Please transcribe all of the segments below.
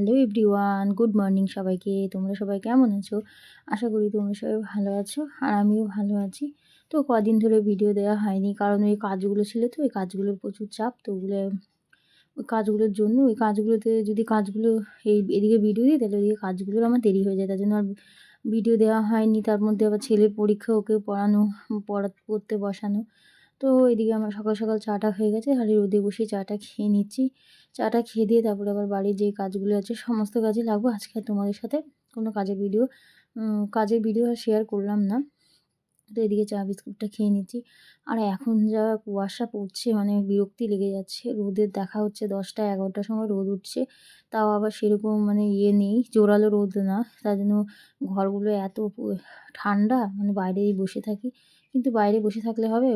Hello everyone, good morning সবাইকে। তোমরা সবাই কেমন আছো? আশা করি তোমরা সবাই ভালো আছো আর আমিও ভালো আছি। তো কদিন ধরে ভিডিও দেওয়া হয়নি কারণ ওই কাজগুলো ছিল তো, ওই কাজগুলোর প্রচুর চাপ তো ওগুলো, ওই কাজগুলোর জন্য, ওই কাজগুলোতে যদি কাজগুলো এই এদিকে ভিডিও দিই তাহলে ওদিকে কাজগুলোর আমার দেরি হয়ে যায়। তার জন্য আর ভিডিও দেওয়া হয়নি। তার মধ্যে আবার ছেলের পরীক্ষা ওকে পড়ানো, পড়া, পড়তে বসানো। তো এদিকে আমার সকাল সকাল চাটা হয়ে গেছে আর রোদে বসে চাটা খেয়ে নিচ্ছি। চাটা খেয়ে দিয়ে তারপরে আবার বাড়ির যে কাজগুলো আছে, সমস্ত কাজে লাগবো। আজকে তোমাদের সাথে কোনো কাজের ভিডিও কাজের ভিডিও আর শেয়ার করলাম না। তো এদিকে চা, বিস্কুটটা খেয়ে নিচ্ছি। আর এখন যা কুয়াশা পড়ছে মানে বিরক্তি লেগে যাচ্ছে। রোদের দেখা হচ্ছে দশটা, এগারোটার সময় রোদ উঠছে। তাও আবার সেরকম মানে ইয়ে নেই, জোরালো রোদ না। তার জন্য ঘরগুলো এত ঠান্ডা মানে বাইরেই বসে থাকি। কিন্তু বাইরে বসে থাকলে হবে?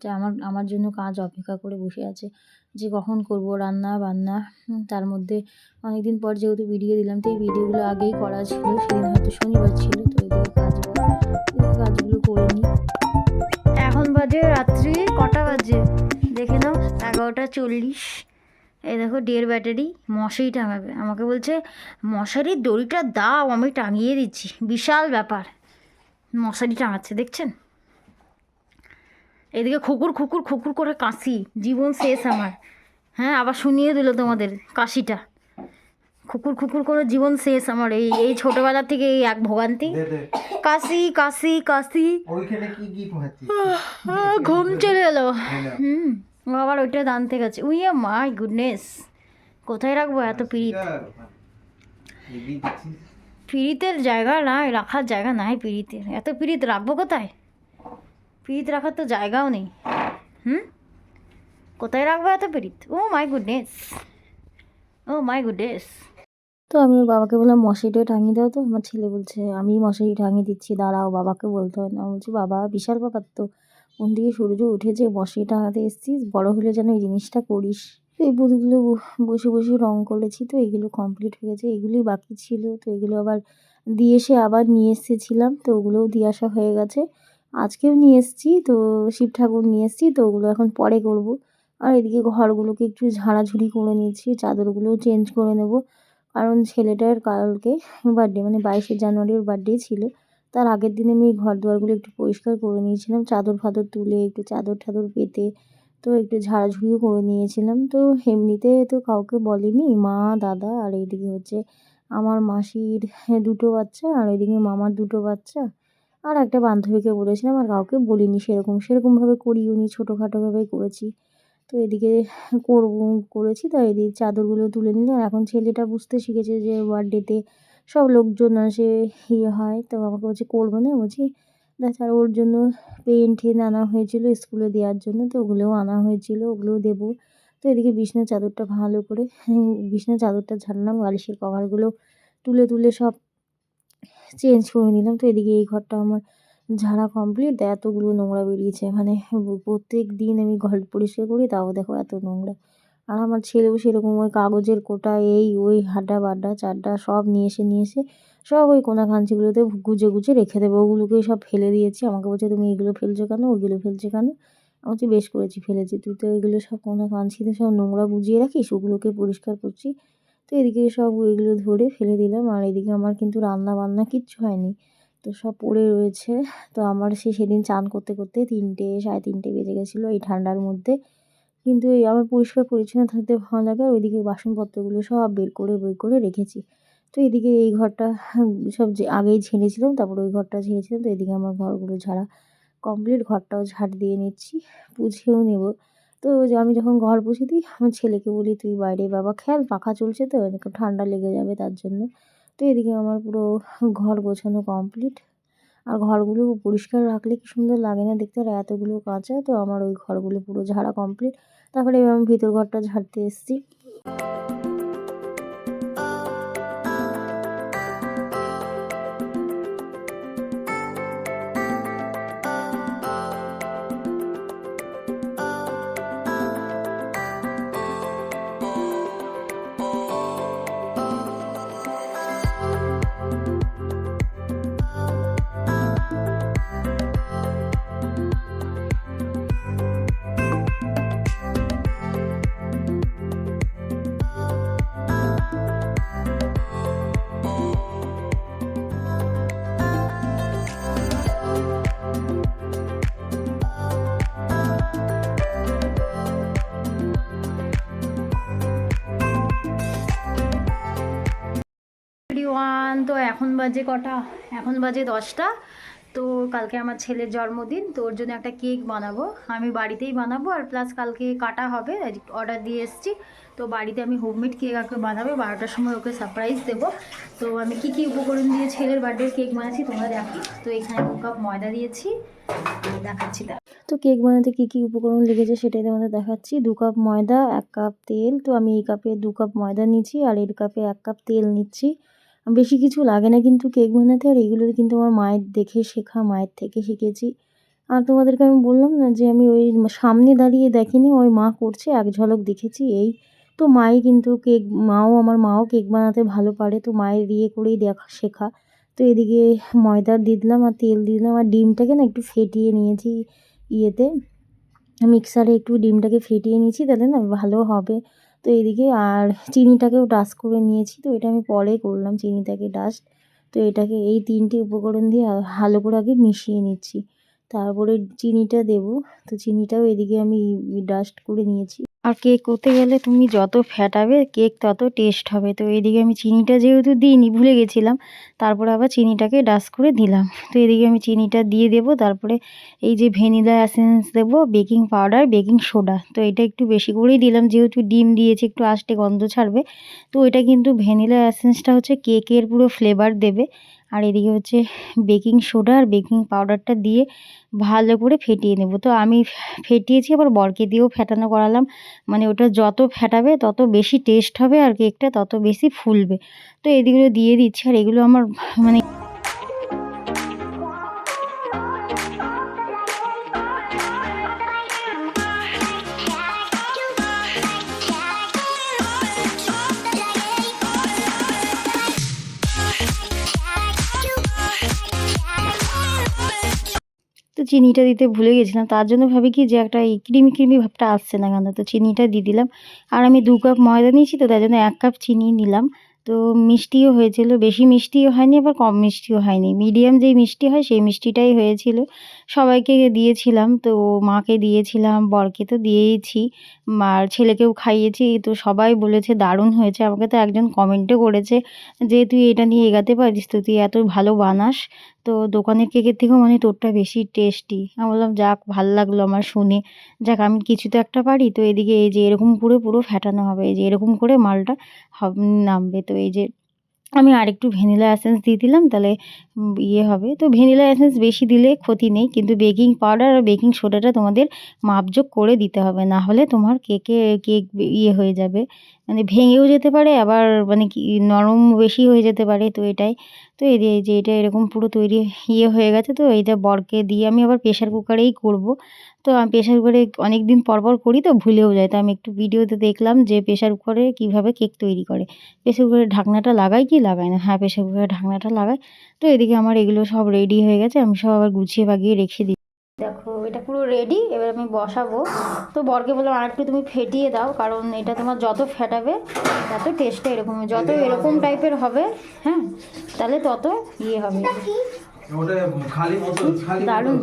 যে আমার আমার জন্য কাজ অপেক্ষা করে বসে আছে যে কখন করব রান্না বান্না। তার মধ্যে অনেক দিন পর যেহেতু ভিডিও দিলাম, তো এই ভিডিওগুলো আগেই করা ছিল, সেদিন হয়তো শনিবার ছিল, তো এদিকে কাজ কাজগুলো করে নিই। এখন বাজে রাত্রি কটা বাজে? দেখে নাও, এগারোটা চল্লিশ। এই দেখো ডের ব্যাটারি মশারি টাঙাবে। আমাকে বলছে, মশারির দড়িটা দাও, আমি টাঙিয়ে দিচ্ছি। বিশাল ব্যাপার। মশারি টাঙাচ্ছে, দেখছেন? এদিকে খুকুর খুকুর খুকুর করে কাশি। জীবন শেষ আমার। হ্যাঁ আবার শুনিয়ে দিল তোমাদের কাশিটা। খুকুর খুকুর করে জীবন শেষ আমার। এই এই ছোটবেলা থেকে এই এক ভোগান্তি। কাশি কাশি কাশি। ঘুম চলে এলো। হুম আবার ওইটা দানতে গেছে। Oh my goodness. কোথায় রাখব এত পিড়িত? পিড়িতের জায়গা নাই রাখার জায়গা নাই পিড়িতের। এত পিড়িত রাখব কোথায়? পিরিত রাখার তো জায়গাও নেই। হুম? কোথায় রাখব এত পিরিত? Oh my goodness. Oh my goodness. তো আমি বাবাকে বললাম মশারিটা টাঙিয়ে দাও তো। আমার ছেলে বলছে, আমি মশারি টাঙিয়ে দিচ্ছি, দাঁড়াও, বাবাকে বলতে হয় না। বলছি, বাবা, বিশাল ব্যাপার তো। কোন দিকে সূর্য উঠেছে মশারি টাঙাতে এসছিস, বড় হলে যেন এই জিনিসটা করিস। এই বুধগুলো বসে বসে রং করেছি তো, এগুলো কমপ্লিট হয়ে গেছে। এগুলোই বাকি ছিল, তো এগুলো আবার দিয়ে এসে আবার নিয়ে এসেছিলাম, তো ওগুলোও দিয়ে আসা হয়ে গেছে। আজকেও নিয়ে এসেছি, তো শিব ঠাকুর নিয়ে এসেছি, তো ওগুলো এখন পরে করব। আর এদিকে ঘরগুলোকে একটু ঝাড়াঝুড়ি করে নিয়েছি চাদরগুলোও চেঞ্জ করে নেব। কারণ ছেলেটার কালকে বার্থডে মানে বাইশে জানুয়ারির বার্থডে ছিল। তার আগের দিনে আমি ঘর দুয়ারগুলো একটু পরিষ্কার করে নিয়েছিলাম, চাদর ফাদর তুলে, একটু চাদর ঠাদর পেতে, তো একটু ঝাড়াঝুড়িও করে নিয়েছিলাম। তো এমনিতে তো কাউকে বলেনি, মা, দাদা, আর এইদিকে হচ্ছে আমার মাসির দুটো বাচ্চা, আর এদিকে মামার দুটো বাচ্চা। আর একটা বান্ধবীকে বলেছিলাম, আর কাউকে বলিনি, সেরকম, সেরকমভাবে করিও নি, ছোটোখাটোভাবেই করেছি। তো এদিকে করব, করেছি তাই এদিকে চাদরগুলো তুলে নিলাম। এখন ছেলেটা বুঝতে শিখেছে যে বার্থডেতে সব লোকজন আসে ইয়ে হয়, তো আমাকে বলছে, করব না? বলছি তাছাড়া ওর জন্য পেন ঠেন আনা হয়েছিল স্কুলে দেওয়ার জন্য, তো ওগুলোও আনা হয়েছিল, ওগুলোও দেবো। তো এদিকে বিছনার চাদরটা ভালো করে, বিছনার চাদরটা ঝাড়লাম বালিশের কভারগুলো তুলে তুলে সব চেঞ্জ করে নিলাম। তো এদিকে এই ঘরটা আমার ঝাড়া কমপ্লিট এতগুলো নোংরা বেরিয়েছে। মানে প্রত্যেক দিন আমি ঘর পরিষ্কার করি, তাও দেখো এত নোংরা। আর আমার ছেলেও সেরকম ওই কাগজের কোটা, এই, ওই, হাড্ডা, বাড্ডা, চাড্ডা সব নিয়ে এসে নিয়ে এসে সব ওই কোনা কাঞ্চিগুলোতে গুজে গুজে রেখে দেবো। ওগুলোকে সব ফেলে দিয়েছি। আমাকে বলছে, তুমি এগুলো ফেলছো কেন? ওইগুলো ফেলছো কেন? আমি বেশ করেছি, ফেলেছি। তুই তো এগুলো সব কোনা কাঞ্চিতে সব নোংরা বুঝিয়ে রাখিস? ওগুলোকে পরিষ্কার করছি তো এদিকে সব ওইগুলো ধরে ফেলে দিলাম। আর এদিকে আমার কিন্তু রান্না বান্না কিচ্ছু হয়নি। তো সব পড়ে রয়েছে। তো আমার সে সেদিন চান করতে করতে তিনটে, সাড়ে তিনটে বেজে গেছিল এই ঠান্ডার মধ্যে। কিন্তু এই আমার পরিষ্কার পরিচ্ছন্ন থাকতে ভালো লাগে। আর ওইদিকে বাসনপত্রগুলো সব বের করে বের করে রেখেছি। তো এদিকে এই ঘরটা সব যে আগেই ঝেড়েছিলাম, তারপর ওই ঘরটা ঝেড়েছিলাম। তো এদিকে আমার ঘরগুলো ঝাড়া কমপ্লিট। ঘরটাও ঝাড় দিয়ে নিচ্ছি। পুছেও নেব। তো আমি যখন ঘর বসে দিই, আমার ছেলেকে বলি, তুই বাইরে বাবা খেল পাখা চলছে তো একটু ঠান্ডা লেগে যাবে তার জন্য। তো এদিকে আমার পুরো ঘর গোছানো কমপ্লিট আর ঘরগুলো পরিষ্কার রাখলে কি সুন্দর লাগে না দেখতে? আর এতগুলো কাঁচা, তো আমার ওই ঘরগুলো পুরো ঝাড়া কমপ্লিট তারপরে আমি ভিতর ঘরটা ঝাড়তে এসেছি। এখন বাজে কটা? এখন বাজে দশটা। তো কালকে আমার ছেলের জন্মদিন, তো ওর জন্য একটা কেক বানাবো। আমি বাড়িতেই বানাবো আর প্লাস কালকে কাটা হবে অর্ডার দিয়ে এসেছি। তো বাড়িতে আমি হোমমেড কেক আগে বানাবো, বারোটার সময় ওকে সারপ্রাইজ দেবো। তো আমি কি কি উপকরণ দিয়ে ছেলের বার্থডে কেক বানাচ্ছি তোমরা দেখো। তো এখানে দু কাপ ময়দা দিয়েছি দেখাচ্ছি দেখ তো কেক বানাতে কী কী উপকরণ লেগেছে সেটাই তোমাদের দেখাচ্ছি। দু কাপ ময়দা, এক কাপ তেল, তো আমি এই কাপে দু কাপ ময়দা নিচ্ছি আর এর কাপে এক কাপ তেল নিচ্ছি। বেশি কিছু লাগে না কিন্তু কেক বানাতে, আর এগুলো কিন্তু আমার মায়ের দেখে শেখা, মায়ের থেকে শিখেছি। আর তোমাদেরকে আমি বললাম না যে আমি ওই সামনে দাঁড়িয়ে দেখিনি, ওই মা করছে, এক ঝলক দেখেছি, এই তো মাই কিন্তু কেক, মাও আমার মাও কেক বানাতে ভালো পারে, তো মায়ের ইয়ে করেই দেখা, শেখা। তো এদিকে ময়দা দিলাম আর তেল দিলাম, আর ডিমটাকে না একটু ফেটিয়ে নিয়েছি ইয়েতে। মিক্সারে একটু ডিমটাকে ফেটিয়ে নিয়েছি, তাহলে না ভালো হবে। তো এদিকে আর চিনিটাকেও ডাস্ট করে নিয়েছি। তো এটা আমি পরে করলাম চিনিটাকে ডাস্ট তো এটাকে এই তিনটি উপকরণ দিয়ে ভালো করে আগে মিশিয়ে নিচ্ছি। তারপরে চিনিটা দেব। তো চিনিটাও এদিকে আমি ডাস্ট করে নিয়েছি। আর কেক করতে গেলে তুমি যত ফ্যাটাবে কেক তত টেস্ট হবে। তো এদিকে আমি চিনিটা যেহেতু দিইনি, ভুলে গেছিলাম, তারপরে আবার চিনিটাকে ডাস্ট করে দিলাম। তো এদিকে আমি চিনিটা দিয়ে দেবো, তারপরে এই যে ভ্যানিলা অ্যাসেন্স দেবো বেকিং পাউডার বেকিং সোডা তো এটা একটু বেশি করেই দিলাম, যেহেতু ডিম দিয়েছে, একটু আষ্টে গন্ধ ছাড়বে। তো এটা কিন্তু ভ্যানিলা অ্যাসেন্সটা হচ্ছে কেকের পুরো ফ্লেভার দেবে। আর এদিকে হচ্ছে বেকিং সোডা আর বেকিং পাউডারটা দিয়ে ভালো করে ফেটিয়ে নেব। তো আমি ফেটিয়েছি আবার বরকে দিয়েও ফেটানো করালাম। মানে ওটা যত ফেটাবে, তত বেশি টেস্ট হবে আর কেকটা তত বেশি ফুলবে। তো এদিকগুলো দিয়ে দিচ্ছি আর এগুলো আমার মানে চিনিটা দিতে ভুলে গেছিলাম, তার জন্য ভাবি কি যে একটা এই ক্রিমি ক্রিমি ভাবটা আসছে না কেন? তো চিনিটা দিয়ে দিলাম। আর আমি দু কাপ ময়দা নিয়েছি তো, তার জন্য এক কাপ চিনি নিলাম। তো মিষ্টিও হয়েছিল, বেশি মিষ্টিও হয়নি, আবার কম মিষ্টিও হয়নি। মিডিয়াম যেই মিষ্টি হয়, সেই মিষ্টিটাই হয়েছিল। সবাইকে দিয়েছিলাম, তো মাকে দিয়েছিলাম, বরকে তো দিয়েইছি। আর ছেলেকেও খাইয়েছি, তো সবাই বলেছে দারুণ হয়েছে। আমাকে তো একজন কমেন্টও করেছে যে, তুই এটা নিয়ে এগাতে পারিস তো, তুই এত ভালো বানাস। তো দোকানের কেকের থেকেও মানে তোরটা বেশি টেস্টি। আমি বললাম, যাক, ভালো লাগল আমার শুনে। যাক, আমি কিছু তো একটা পারি। তো এদিকে এই যে এরকম করে পুরো ফেটানো হবে, এই যে এরকম করে মালটা নামবে। তো এই যে আমি আরেকটু ভ্যানিলা এসেন্স দিয়ে দিলাম, তাহলে ইয়ে হবে। তো ভ্যানিলা এসেন্স বেশি দিলে ক্ষতি নেই, কিন্তু বেকিং পাউডার আর বেকিং সোডাটা তোমাদের মাপযোগ করে দিতে হবে, না হলে তোমার কেকে কেক ইয়ে হয়ে যাবে। মানে ভেঙেও যেতে পারে, আবার মানে কি, নরম বেশি হয়ে যেতে পারে, তো এটাই। তো এই যে এটা এরকম পুরো তৈরি ইয়ে হয়ে গেছে, তো এইটা বরকে দিয়ে আমি আবার প্রেশার কুকারেই করব। তো আমি প্রেশার কুকারে অনেক দিন পর পর করি তো ভুলেও যাই তো আমি একটু ভিডিওতে দেখলাম যে প্রেশার কুকারে কীভাবে কেক তৈরি করে। প্রেশার কুকারের ঢাকনাটা লাগাই কি লাগাই না? হ্যাঁ প্রেশার কুকারের ঢাকনাটা লাগাই। তো এদিকে আমার এগুলো সব রেডি হয়ে গেছে আমি সব আবার গুছিয়ে বাগিয়ে রেখে দিই দেখো এটা পুরো রেডি এবার আমি বসাবো। তো বরকে বললাম আর একটু তুমি ফেটিয়ে দাও কারণ এটা তোমার যত ফেটাবে তত টেস্টটা এরকম যত এরকম টাইপের হবে হ্যাঁ তাহলে তত ইয়ে হবে। ওটা খালি বোতল খালি দারুণ।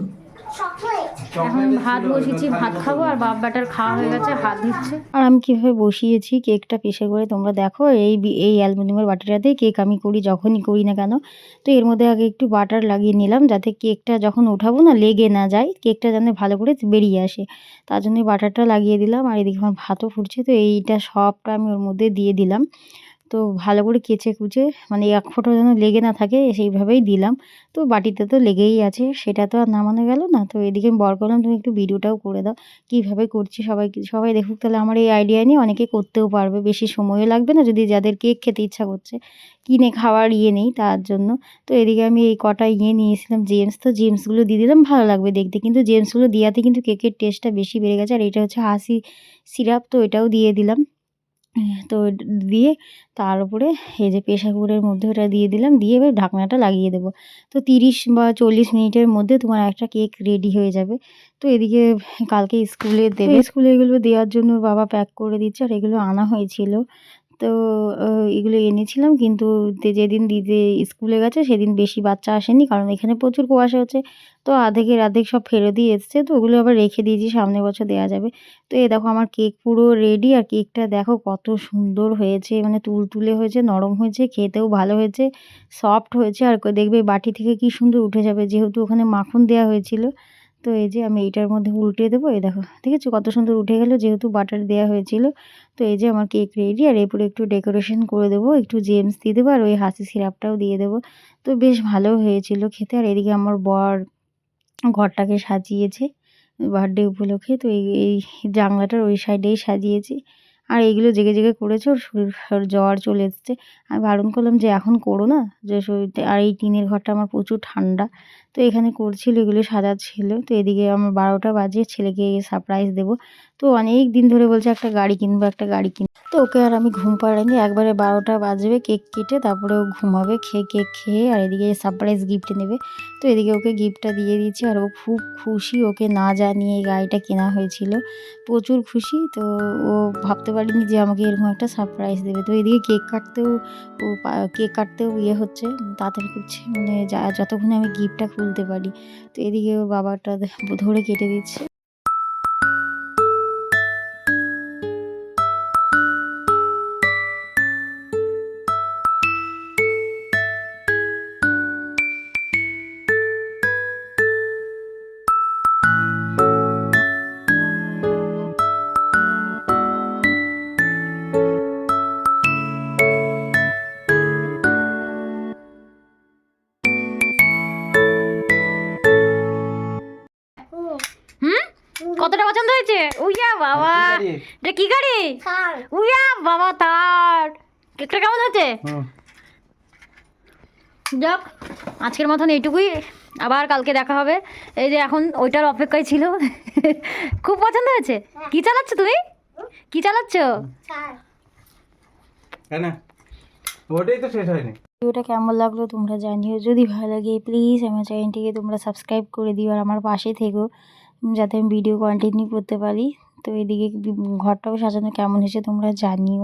এখন ভাত বসিয়েছি ভাত খাব আর বাপ ব্যাটার খাওয়া হয়ে গেছে হাত দিচ্ছে আর আমি কীভাবে বসিয়েছি কেকটা প্রেশার করে তোমরা দেখো এই এই অ্যালুমিনিয়ামের বাটিটাতেই কেক আমি করি যখনই করি না কেন। তো এর মধ্যে আগে একটু বাটার লাগিয়ে নিলাম যাতে কেকটা যখন ওঠাবো না লেগে না যায় কেকটা যেন ভালো করে বেরিয়ে আসে। তার জন্য বাটারটা লাগিয়ে দিলাম আর এদিকে আমার ভাতও ফুটছে তো এইটা সবটা আমি ওর মধ্যে দিয়ে দিলাম। তো ভালো করে কেচে কুচে মানে এক ফোঁটা যেন লেগে না থাকে, সেইভাবেই দিলাম। তো বাটিতে তো লেগেই আছে, সেটা তো আর নামানো গেল না। তো এদিকে আমি বর করলাম, তুমি একটু ভিডিওটাও করে দাও, কীভাবে করছি সবাই সবাই দেখুক, তাহলে আমার এই আইডিয়া নিয়ে অনেকে করতেও পারবে। বেশি সময়ও লাগবে না যদি যাদের কেক খেতে ইচ্ছা করছে। কিনে খাওয়ার ইয়ে নেই তার জন্য। তো এদিকে আমি এই কটা ইয়ে নিয়েছিলাম জেমস তো জেমসগুলো দিয়ে দিলাম, ভালো লাগবে দেখতে। কিন্তু জেমসগুলো দেওয়াতে কিন্তু কেকের টেস্টটা বেশি বেড়ে গেছে, আর এটা হচ্ছে হাসি সিরাপ তো এটাও দিয়ে দিলাম। তো দিয়ে তার উপরে এই যে প্রেশার কুকারের মধ্যে ওটা দিয়ে দিলাম দিয়ে এবার ঢাকনাটা লাগিয়ে দেবো। তো তিরিশ বা চল্লিশ মিনিটের মধ্যে তোমার একটা কেক রেডি হয়ে যাবে। তো এদিকে কালকে স্কুলে দেবে। স্কুলে এগুলো দেওয়ার জন্য বাবা প্যাক করে দিচ্ছে আর এগুলো আনা হয়েছিল। তো এগুলো এনেছিলাম কিন্তু যেদিন দিদি স্কুলে গেছে সেদিন বেশি বাচ্চা আসেনি কারণ এখানে প্রচুর কুয়াশা হচ্ছে। তো আধেকের আধেক সব ফেরত দিয়ে এসছে। তো ওগুলো আবার রেখে দিয়েছি সামনের বছর দেওয়া যাবে। তো এ দেখো আমার কেক পুরো রেডি আর কেকটা দেখো কত সুন্দর হয়েছে। মানে তুলতুলে হয়েছে, নরম হয়েছে, খেতেও ভালো হয়েছে সফট হয়েছে। আর দেখবে বাটি থেকে কি সুন্দর উঠে যাবে যেহেতু ওখানে মাখন দেওয়া হয়েছিল। তো এই যে আমি এইটার মধ্যে উল্টে দেবো, এই দেখো, ঠিক আছে? কত সুন্দর উঠে গেলো, যেহেতু বাটার দেওয়া হয়েছিল। তো এই যে আমার কেক রেডি আর এরপরে একটু ডেকোরেশন করে দেবো, একটু জেমস দিয়ে দেবো, আর ওই হাসি সিরাপটাও দিয়ে দেবো। তো বেশ ভালো হয়েছিল খেতে, আর এদিকে আমার বর ঘরটাকে সাজিয়েছে বার্থডে উপলক্ষে। তো এই এই জানলাটার ওই সাইডেই সাজিয়েছি। আর এইগুলো জেগে জেগে করেছে, ওর শরীর জ্বর চলে এসছে। আমি বারণ করলাম যে, এখন করো না, যে শরীরতে আর এই টিনের ঘরটা আমার প্রচুর ঠান্ডা। তো এখানে করছিল এগুলো সাজাচ্ছিল তো এদিকে আমার বারোটা বাজে, ছেলেকে সারপ্রাইজ দেবো। তো অনেক দিন ধরে বলছে, একটা গাড়ি কিনবো, একটা গাড়ি কিনবো। ওকে আর আমি ঘুম পাড়াইনি। একবারে বারোটা বাজবে, কেক কেটে তারপরে ও ঘুমাবে, খেয়ে কেক খেয়ে আর এদিকে সারপ্রাইজ গিফট নেবে। তো এদিকে ওকে গিফটটা দিয়ে দিচ্ছি আর ও খুব খুশি, ওকে না জানিয়ে এই গাড়িটা কেনা হয়েছিল। প্রচুর খুশি, তো ও ভাবতে পারিনি যে আমাকে এরকম একটা সারপ্রাইজ দেবে। তো এদিকে কেক কাটতেও, ও কেক কাটতেও ইয়ে হচ্ছে, তাড়াতাড়ি করছে। মানে যা, যতক্ষণে আমি গিফটটা খুলতে পারি। তো এদিকে ওর বাবাটা ধরে কেটে দিচ্ছে। এটা কি গাড়ি? উইয়া বাবা তার কেকটা কেমন হয়েছে? যাক আজকের মতন এইটুকুই। আবার কালকে দেখা হবে। এই যে এখন ওইটার অপেক্ষায় ছিল। খুব পছন্দ হয়েছে? কি চালাচ্ছ তুমি? কি চালাচ্ছ? ওটাই তো শেষ হয়নি। ভিডিওটা কেমন লাগল তোমরা জানিও। যদি ভালো লাগে প্লিজ আমার চ্যানেলটিকে তোমরা সাবস্ক্রাইব করে দিও আর আমার পাশে থেকো যাতে আমি ভিডিও কন্টিনিউ করতে পারি। তো এদিকে ঘরটাও সাজানো কেমন হয়েছে তোমরা জানিও।